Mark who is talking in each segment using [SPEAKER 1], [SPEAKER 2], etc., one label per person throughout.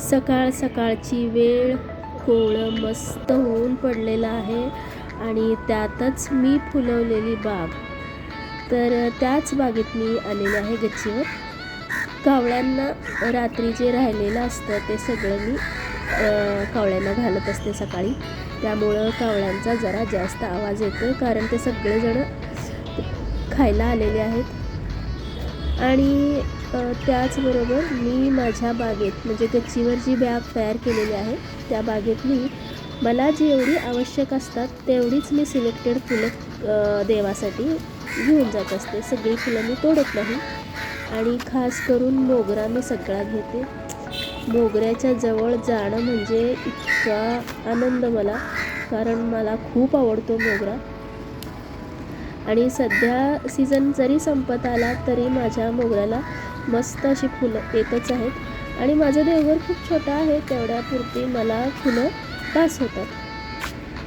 [SPEAKER 1] सकाळ सकाळची वेळ कोवळं मस्त होऊन पडलेलं आहे आणि त्यातच मी फुलवलेली बाग. तर त्याच बागेत मी आलेले आहे गच्चीवर. कावळ्यांना रात्री जे राहिलेलं असतं ते सगळं मी कावळ्यांना घालत असते सकाळी. त्यामुळं कावळ्यांचा जरा जास्त आवाज येतो कारण ते सगळेजण खायला आलेले आहेत. आणि त्याचबरोबर मी माझ्या बागेत म्हणजे गच्चीवर जी बॅग तयार केलेली आहे त्या बागेतली मला जी एवढी आवश्यक असतात तेवढीच मी सिलेक्टेड फुलं देवासाठी घेऊन जात असते. सगळी फुलं मी तोडत नाही. आणि खास करून मोगरा मी सगळा घेते. मोगऱ्याच्या जवळ जाणं म्हणजे इतका आनंद मला कारण मला खूप आवडतो मोगरा. आणि सध्या सीझन जरी संपत आला तरी माझ्या मोगऱ्याला मस्त अशी फुलं येतच आहेत. आणि माझं देवघर खूप छोटं आहे तेवढ्यापुरती मला फुलं पास होतात.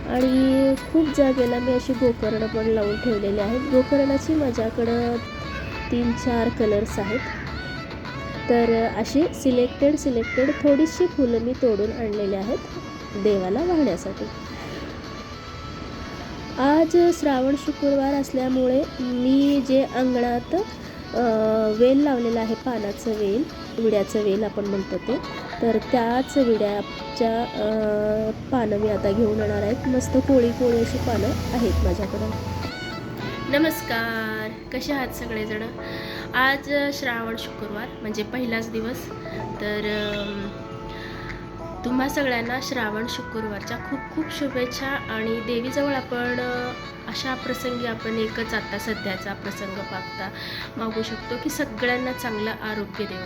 [SPEAKER 1] आणि खूप जागेला मी अशी गोकर्ण पण लावून ठेवलेली आहेत. गोकर्णाची माझ्याकडं तीन चार कलर्स आहेत. तर अशी सिलेक्टेड सिलेक्टेड थोडीशी फुलं मी तोडून आणलेली आहेत देवाला वाहण्यासाठी. आज श्रावण शुक्रवार असल्यामुळे मी जे अंगणात वेल लावलेला आहे पानाचं वेल विड्याचं वेल आपण म्हणतो ते तर त्याच विड्याच्या पानं मी आता घेऊन येणार आहेत मस्त कोळी कोळी अशी पानं आहेत माझ्याकडं. नमस्कार. कसे आहात सगळेजण? आज श्रावण शुक्रवार म्हणजे पहिलाच दिवस. तर तुम्हा सगळ्यांना श्रावण शुक्रवारच्या खूप खूप शुभेच्छा आणि देवीजवळ आपण अशा प्रसंगी आपण एकच आता सध्याचा प्रसंग पाहता. मागू शकतो की सगळ्यांना चांगलं आरोग्य देऊ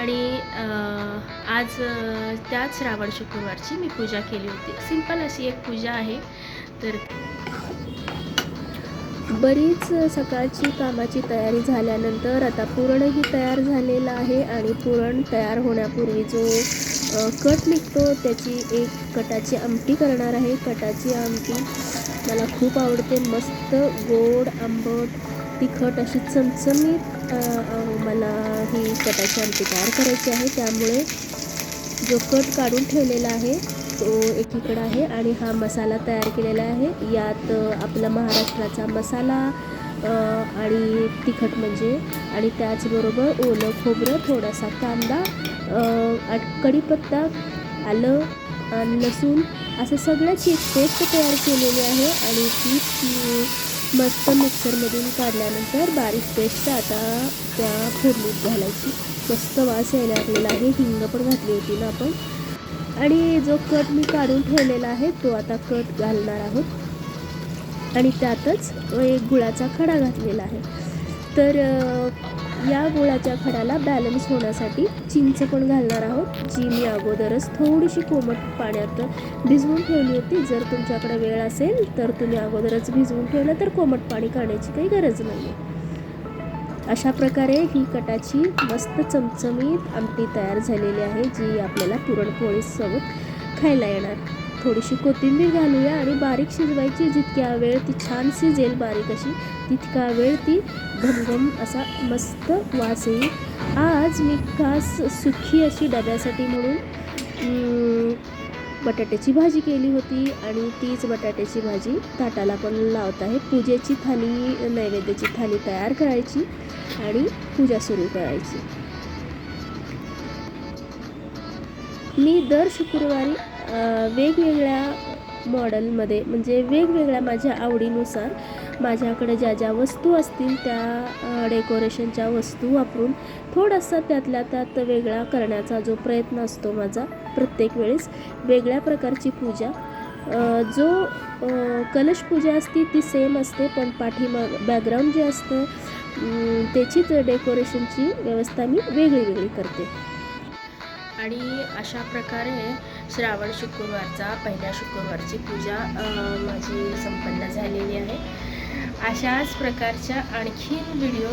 [SPEAKER 1] आणि आज त्याच श्रावण शुक्रवारची मी पूजा केली होती. सिंपल अशी एक पूजा आहे. तर बरीच सकाळची कामाची तयारी झाल्यानंतर आता पुरणही तयार झालेलं आहे आणि पुरण तयार होण्यापूर्वी जो कट निघतो त्याची एक कटाची आमटी करणार आहे. कटाची आमटी मला खूप आवडते. मस्त गोड आंबट तिखट अशी चमचमीत मला ही कटाची आमटी तयार करायची आहे. त्यामुळे जो कट काढून ठेवलेला आहे तो एकीकडं आहे आणि हा मसाला तयार केलेला आहे. यात आपला महाराष्ट्राचा मसाला आणि तिखट म्हणजे आणि त्याचबरोबर ओलं खोबरं थोडासा कांदा कढीपत्ता आलं आणि लसूण असं सगळ्याची एक पेस्ट तयार केलेली आहे आणि ती मस्त मिक्सरमधून काढल्यानंतर बारीक पेस्ट आता त्या फोडणीत घालायची. मस्त वास यायला लागलेला आहे हिंग पण घातली होती ना आपण. आणि जो कट मी काढून ठेवलेला आहे तो आता कट घालणार आहोत. आणि त्यातच एक गुळाचा खडा घातलेला आहे. तर या गोळाच्या खडाला बॅलन्स होण्यासाठी चिंच पण घालणार आहोत जी मी अगोदरच थोडीशी कोमट पाण्यात भिजवून ठेवली होती. जर तुमच्याकडे वेळ असेल तर तुम्ही अगोदरच भिजवून ठेवलं तर कोमट पाणी काढण्याची काही गरज नाही अशा प्रकारे ही कटाची मस्त चमचमीत आमटी तयार झालेली आहे जी आपल्याला पुरणपोळीसोबत खायला येणार. थोडीशी कोथिंबीर घालूया आणि बारीक शिजवायची जितक्या वेळ ती छान शिजेल बारीक अशी तितका वेळ ती घमघम असा मस्त वास येईल आज मी खास सुखी अशी डब्यासाठी म्हणून बटाट्याची भाजी केली होती आणि तीच बटाट्याची भाजी ताटाला पण लावत आहे. पूजेची थाली नैवेद्याची थाली तयार करायची आणि पूजा सुरू करायची. मी दर शुक्रवारी वेगवेगळ्या मॉडेलमध्ये म्हणजे वेगवेगळ्या माझ्या आवडीनुसार माझ्याकडे ज्या ज्या वस्तू असतील त्या डेकोरेशनच्या वस्तू वापरून थोडासा त्यातल्या त्यात वेगळा करण्याचा जो प्रयत्न असतो माझा प्रत्येक वेळेस वेगळ्या प्रकारची पूजा. जो कलश पूजा असते ती सेम असते पण पाठीमाग बॅकग्राऊंड जे असतं त्याचीच डेकोरेशनची व्यवस्था मी वेगळी वेगळी करते. आणि अशा प्रकारे श्रावण शुक्रवारचा पहिल्या शुक्रवारची पूजा माझी संपन्न झालेली आहे. अशाच प्रकारच्या आणखीन व्हिडिओ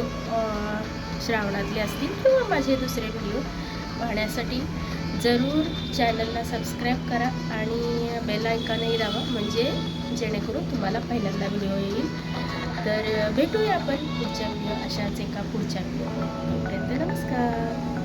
[SPEAKER 1] श्रावणातले असतील किंवा माझे दुसरे व्हिडिओ पाहण्यासाठी जरूर चॅनलला सबस्क्राईब करा आणि बेल ऐकानही दावा म्हणजे जेणेकरून तुम्हाला पहिल्यांदा व्हिडिओ येईल. तर भेटूया आपण पुढच्या व्हिडिओ अशाच एका पुढच्या व्हिडिओ तोपर्यंत नमस्कार.